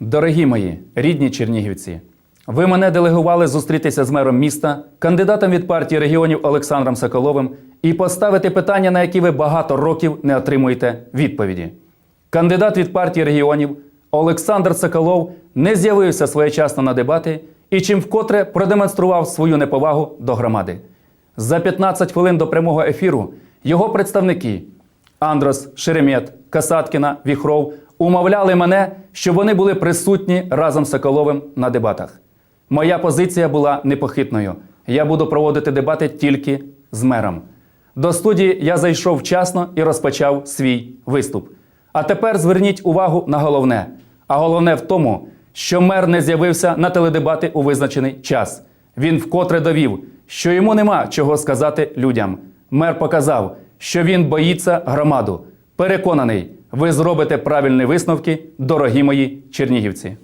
Дорогі мої рідні чернігівці, ви мене делегували зустрітися з мером міста, кандидатом від партії регіонів Олександром Соколовим і поставити питання, на які ви багато років не отримуєте відповіді. Кандидат від партії регіонів Олександр Соколов не з'явився своєчасно на дебати і чим вкотре продемонстрував свою неповагу до громади. За 15 хвилин до прямого ефіру його представники Андрос, Шеремет, Касаткіна, Віхров умовляли мене, щоб вони були присутні разом з Соколовим на дебатах. Моя позиція була непохитною. Я буду проводити дебати тільки з мером. До студії я зайшов вчасно і розпочав свій виступ. А тепер зверніть увагу на головне. А головне в тому, що мер не з'явився на теледебати у визначений час. Він вкотре довів, що йому нема чого сказати людям. Мер показав, що він боїться громаду. Переконаний, ви зробите правильні висновки, дорогі мої чернігівці.